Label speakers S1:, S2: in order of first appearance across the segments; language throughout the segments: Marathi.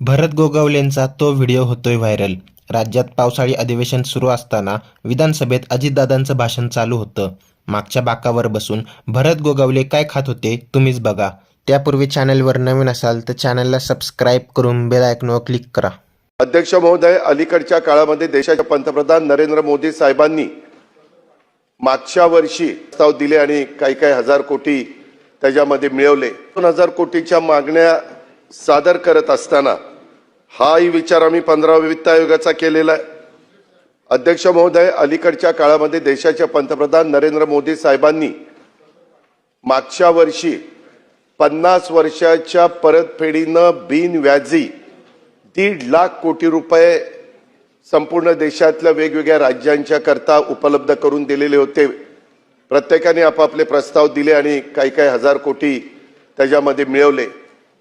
S1: भरत गोगावलेंचा तो व्हिडिओ होतोय व्हायरल. राज्यात पावसाळी अधिवेशन सुरू असताना विधानसभेत अजितदादांचं भाषण चालू होतं. मागच्या बाकावर बसून भरत गोगावले काय खात होते तुम्हीच बघा. त्यापूर्वी चॅनलवर नवीन असाल तर चॅनलला सबस्क्राईब करून बेल आयकॉनवर क्लिक करा.
S2: अध्यक्ष महोदय अलीकडच्या काळामध्ये देशाचे पंतप्रधान नरेंद्र मोदी साहेबांनी मागच्या वर्षी प्रस्ताव दिले आणि काही काही हजार कोटी त्याच्यामध्ये मिळवले. दोन हजार कोटीच्या मागण्या सादर करत असताना हाही विचार आम्ही पंधराव्या वित्त आयोगाचा केलेला आहे. अध्यक्ष महोदय अलीकडच्या काळामध्ये देशाचे पंतप्रधान नरेंद्र मोदी साहेबांनी मागच्या वर्षी पन्नास वर्षाच्या परतफेडीनं बिनव्याजी दीड लाख कोटी रुपये संपूर्ण देशातल्या वेगवेगळ्या राज्यांच्या करता उपलब्ध करून दिलेले होते. प्रत्येकाने आपापले प्रस्ताव दिले आणि काही काही हजार कोटी त्याच्यामध्ये मिळवले.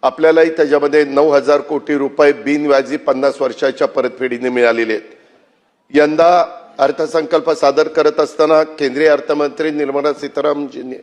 S2: आपल्यालाही त्याच्यामध्ये नऊ हजार कोटी रुपये बिनव्याजी पन्नास वर्षाच्या परतफेडीने मिळालेले आहेत. यंदा अर्थसंकल्प सादर करत असताना केंद्रीय अर्थमंत्री निर्मला सीतारामजींनी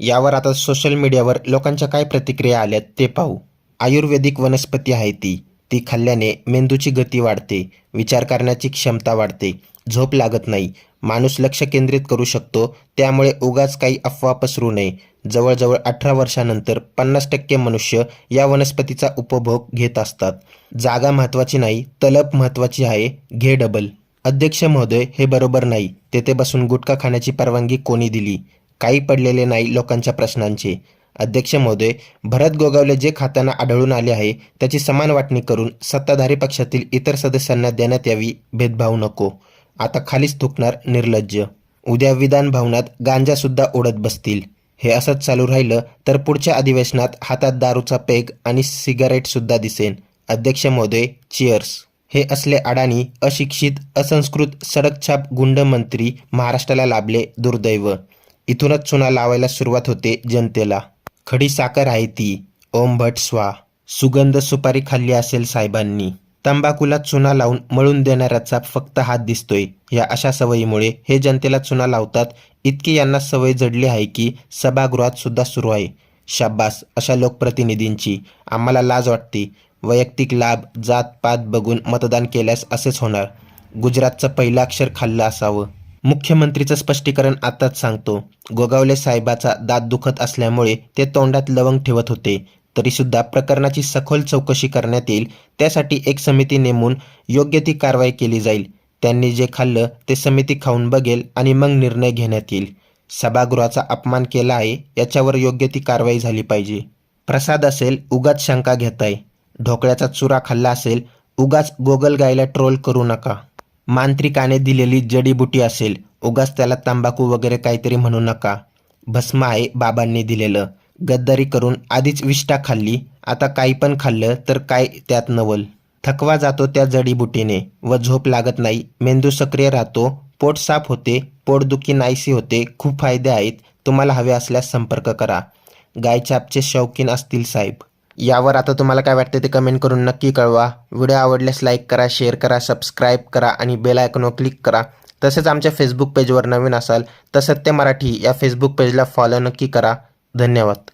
S1: यावर आता सोशल मीडियावर लोकांच्या काय प्रतिक्रिया आल्यात ते पाहू. आयुर्वेदिक वनस्पती आहे ती. ती खाल्ल्याने मेंदूची गती वाढते विचार करण्याची क्षमता वाढते झोप लागत नाही. माणूस लक्ष केंद्रित करू शकतो. त्यामुळे उगाच काही अफवा पसरू नये. जवळजवळ अठरा वर्षानंतर पन्नास टक्के मनुष्य या वनस्पतीचा उपभोग घेत असतात. जागा महत्त्वाची नाही तलप महत्त्वाची आहे घे डबल अध्यक्ष महोदय हे बरोबर नाही. तेथे बसून गुटखा खाण्याची परवानगी कोणी दिली? काही पडलेले नाही लोकांच्या प्रश्नांचे. अध्यक्ष महोदय भरत गोगावले जे खाताना आढळून आले आहे त्याची समान वाटणी करून सत्ताधारी पक्षातील इतर सदस्यांना देण्यात यावी भेदभाव नको. आता खालीच थुकणार निर्लज्ज. उद्या विधान भवनात गांजासुद्धा ओढत बसतील. हे असंच चालू राहिलं तर पुढच्या अधिवेशनात हातात दारूचा पेग आणि सिगारेटसुद्धा दिसेन. अध्यक्ष महोदय चिअर्स हे असले अडाणी अशिक्षित असंस्कृत सडकछाप गुंड मंत्री महाराष्ट्राला लाभले दुर्दैव. इथूनच चुना लावायला सुरुवात होते जनतेला. खडी साखर आहे ती. ओम भट स्वा. सुगंध सुपारी खाल्ली असेल साहेबांनी. तंबाखूला चुना लावून मळून देणाऱ्याचा फक्त हात दिसतोय. या अशा सवयीमुळे हे जनतेला चुना लावतात. इतकी यांना सवय जडली आहे की सभागृहात सुद्धा सुरू आहे. शाब्बास अशा लोकप्रतिनिधींची आम्हाला लाज वाटते. वैयक्तिक लाभ जात पात बघून मतदान केल्यास असेच होणार. गुजरातचं पहिलं अक्षर खाल्लं असावं. मुख्यमंत्रीचं स्पष्टीकरण आताच सांगतो. गोगावले साहेबाचा दात दुखत असल्यामुळे ते तोंडात लवंग ठेवत होते. तरीसुद्धा प्रकरणाची सखोल चौकशी करण्यात येईल. त्यासाठी एक समिती नेमून योग्य ती कारवाई केली जाईल. त्यांनी जे खाल्लं ते समिती खाऊन बघेल आणि मग निर्णय घेण्यात येईल. सभागृहाचा अपमान केला आहे याच्यावर योग्य ती कारवाई झाली पाहिजे. प्रसाद असेल उगाच शंका घेताय. ढोकळ्याचा चुरा खाल्ला असेल उगाच गोगलगायला ट्रोल करू नका. मांत्रिकाने दिलेली जडीबुटी असेल उगाच त्याला तंबाखू वगैरे काहीतरी म्हणू नका. भस्म आहे बाबांनी दिलेलं. गद्दारी करून आधीच विष्ठा खाल्ली. आता काही पण खाल्लं तर काय त्यात नवल? थकवा जातो त्या जडीबुटीने व झोप लागत नाही. मेंदू सक्रिय राहतो. पोट साफ होते. पोटदुखी नाहीशी होते. खूप फायदे आहेत. तुम्हाला हवे असल्यास संपर्क करा. गायछापचे शौकीन असतील साहेब. यावर आता तुम्हाला काय वाटते ते कमेंट करून नक्की कळवा. व्हिडिओ आवडल्यास लाईक करा शेअर करा सबस्क्राईब करा आणि बेल आयकॉनवर क्लिक करा. तसेच आमच्या फेसबुक पेजवर नवीन असाल तर सत्य मराठी या फेसबुक पेजला फॉलो नक्की करा. धन्यवाद.